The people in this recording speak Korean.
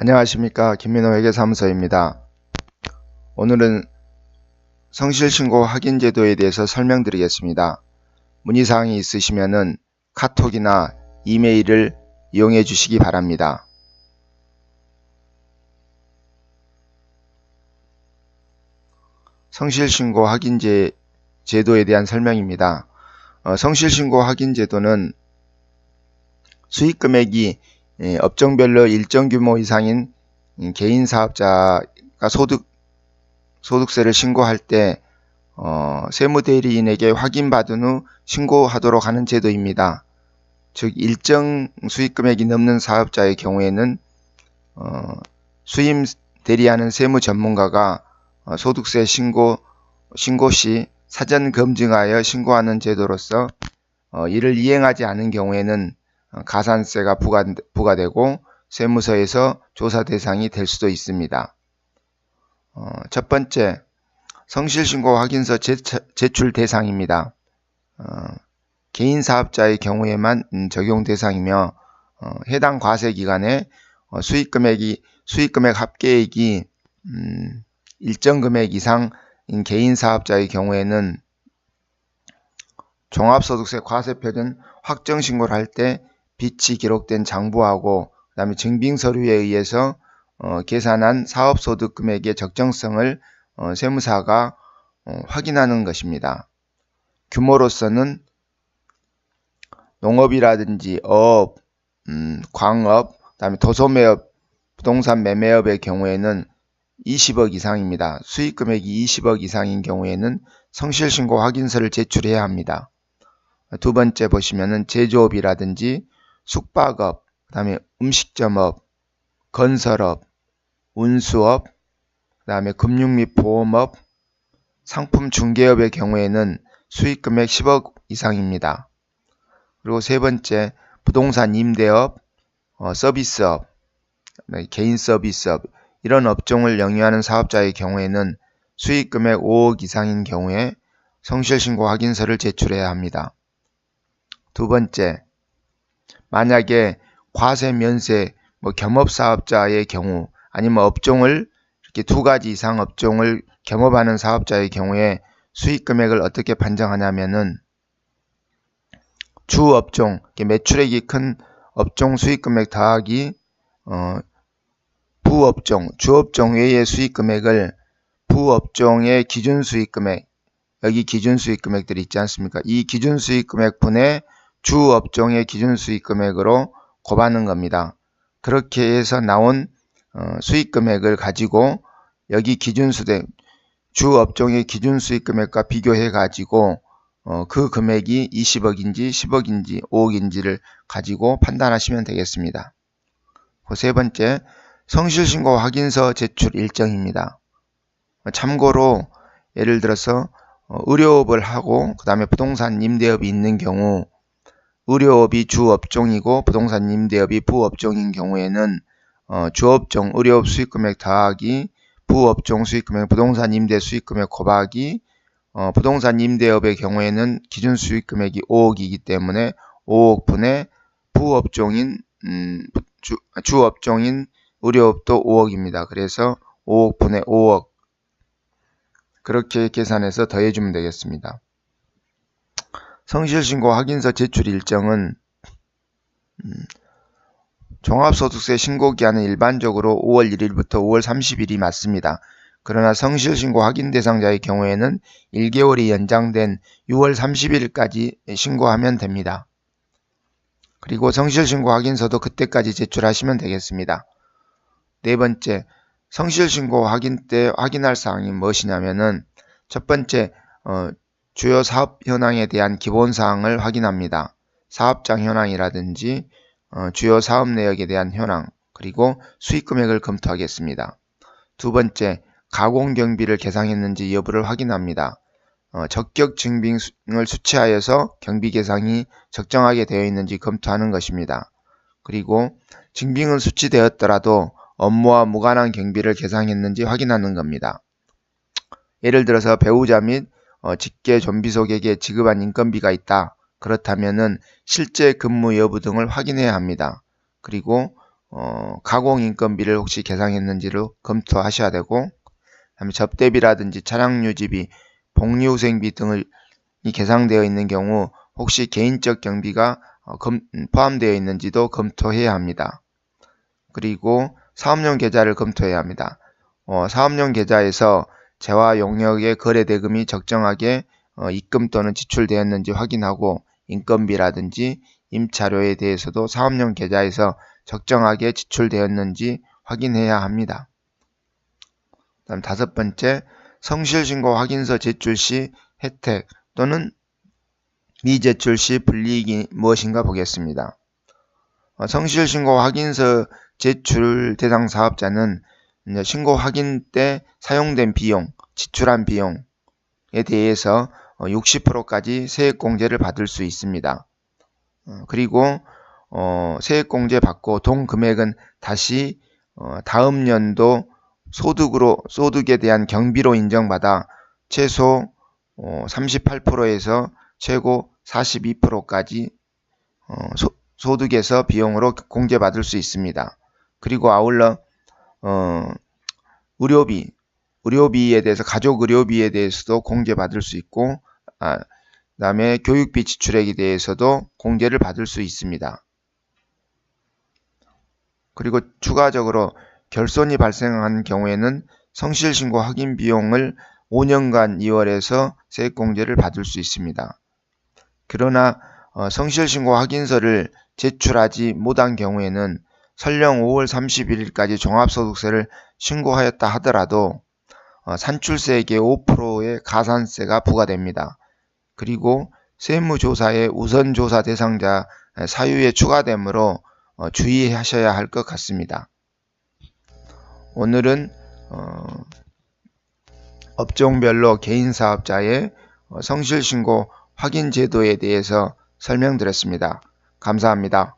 안녕하십니까 김민호 회계사무소입니다. 오늘은 성실신고 확인 제도에 대해서 설명드리겠습니다. 문의사항이 있으시면 카톡이나 이메일을 이용해 주시기 바랍니다. 성실신고 확인 제 제도에 대한 설명입니다. 어, 성실신고 확인 제도는 수익금액이 예, 업종별로 일정 규모 이상인 개인 사업자가 소득 소득세를 신고할 때 어, 세무대리인에게 확인받은 후 신고하도록 하는 제도입니다. 즉 일정 수익 금액이 넘는 사업자의 경우에는 어, 수임 대리하는 세무 전문가가 어, 소득세 신고 신고 시 사전 검증하여 신고하는 제도로서 어, 이를 이행하지 않은 경우에는 어, 가산세가 부과, 부과되고 세무서에서 조사 대상이 될 수도 있습니다. 어, 첫 번째, 성실신고 확인서 제출 대상입니다. 어, 개인 사업자의 경우에만 음, 적용 대상이며 어, 해당 과세 기간에 어, 수익 금액이 수익 금액 합계액이 음, 일정 금액 이상인 개인 사업자의 경우에는 종합소득세 과세 표준 확정 신고를 할 때 빚이 기록된 장부하고 그 다음에 증빙서류에 의해서 어, 계산한 사업소득 금액의 적정성을 어, 세무사가 어, 확인하는 것입니다. 규모로서는 농업이라든지 어업, 음, 광업, 그다음에 도소매업, 부동산 매매업의 경우에는 20억 이상입니다. 수익 금액이 20억 이상인 경우에는 성실신고 확인서를 제출해야 합니다. 두 번째 보시면은 제조업이라든지 숙박업, 그 다음에 음식점업, 건설업, 운수업, 그 다음에 금융 및 보험업, 상품 중개업의 경우에는 수익 금액 10억 이상입니다. 그리고 세 번째, 부동산 임대업, 어, 서비스업, 개인 서비스업, 이런 업종을 영위하는 사업자의 경우에는 수익 금액 5억 이상인 경우에 성실신고 확인서를 제출해야 합니다. 두 번째, 만약에 과세 면세 뭐 겸업사업자의 경우 아니면 업종을 이렇게 두 가지 이상 업종을 겸업하는 사업자의 경우에 수익 금액을 어떻게 판정하냐면은 주 업종 매출액이 큰 업종 수익 금액 더하기 어, 부업종 주업종 외의 수익 금액을 부업종의 기준 수익 금액 여기 기준 수익 금액들이 있지 않습니까? 이 기준 수익 금액 분의 주 업종의 기준 수익 금액으로 곱하는 겁니다. 그렇게 해서 나온 어, 수익 금액을 가지고 여기 기준 수대 주 업종의 기준 수익 금액과 비교해 가지고 어, 그 금액이 20억인지 10억인지 5억인지를 가지고 판단하시면 되겠습니다. 그 세 번째 성실신고 확인서 제출 일정입니다. 참고로 예를 들어서 어, 의료업을 하고 그 다음에 부동산 임대업이 있는 경우 의료업이 주업종이고 부동산 임대업이 부업종인 경우에는 어, 주업종 의료업 수익금액 더하기 부업종 수익금액 부동산 임대 수익금액 곱하기 어, 부동산 임대업의 경우에는 기준 수익금액이 5억이기 때문에 5억 분의 부업종인 음, 주, 주업종인 의료업도 5억입니다. 그래서 5억 분의 5억 그렇게 계산해서 더해주면 되겠습니다. 성실신고 확인서 제출 일정은 음, 종합소득세 신고기한은 일반적으로 5월 1일부터 5월 30일이 맞습니다. 그러나 성실신고 확인 대상자의 경우에는 1개월이 연장된 6월 30일까지 신고하면 됩니다. 그리고 성실신고 확인서도 그때까지 제출하시면 되겠습니다. 네 번째, 성실신고 확인 때 확인할 사항이 무엇이냐면은 첫 번째, 어, 주요 사업 현황에 대한 기본 사항을 확인합니다. 사업장 현황이라든지 어, 주요 사업 내역에 대한 현황 그리고 수익 금액을 검토하겠습니다. 두 번째, 가공 경비를 계상했는지 여부를 확인합니다. 어, 적격 증빙을 수치하여서 경비 계상이 적정하게 되어 있는지 검토하는 것입니다. 그리고 증빙은 수치되었더라도 업무와 무관한 경비를 계상했는지 확인하는 겁니다. 예를 들어서 배우자 및 어, 직계 좀비속에게 지급한 인건비가 있다. 그렇다면은 실제 근무 여부 등을 확인해야 합니다. 그리고 어, 가공 인건비를 혹시 계상했는지를 검토하셔야 되고 그다음에 접대비라든지 차량 유지비, 복리후생비 등을 이 계상되어 있는 경우 혹시 개인적 경비가 어, 검, 포함되어 있는지도 검토해야 합니다. 그리고 사업용 계좌를 검토해야 합니다. 어, 사업용 계좌에서 재화 용역의 거래 대금이 적정하게 어, 입금 또는 지출되었는지 확인하고 인건비라든지 임차료에 대해서도 사업용 계좌에서 적정하게 지출되었는지 확인해야 합니다. 다음 다섯 번째, 성실신고 확인서 제출 시 혜택 또는 미제출 시 불이익이 무엇인가 보겠습니다. 어, 성실신고 확인서 제출 대상 사업자는 신고 확인 때 사용된 비용, 지출한 비용에 대해서 60%까지 어, 세액공제를 받을 수 있습니다. 어, 그리고 세액공제 받고 동 금액은 다시 다음 연도 소득으로 소득에 대한 경비로 인정받아 최소 38%에서 최고 42%까지 소, 득에서 비용으로 공제받을 수 있습니다. 그리고 아울러 어, 의료비, 의료비에 대해서 가족 의료비에 대해서도 공제받을 수 있고 아, 그다음에 교육비 지출액에 대해서도 공제를 받을 수 있습니다. 그리고 추가적으로 결손이 발생한 경우에는 성실신고 확인 비용을 5년간 2월에서 세액공제를 받을 수 있습니다. 그러나 어, 성실신고 확인서를 제출하지 못한 경우에는 설령 5월 31일까지 종합소득세를 신고하였다 하더라도 어, 산출세액의 5%의 가산세가 부과됩니다. 그리고 세무조사의 우선조사 대상자 사유에 추가되므로 어, 주의하셔야 할 것 같습니다. 오늘은 어, 업종별로 개인사업자의 성실신고 확인 제도에 대해서 설명드렸습니다. 감사합니다.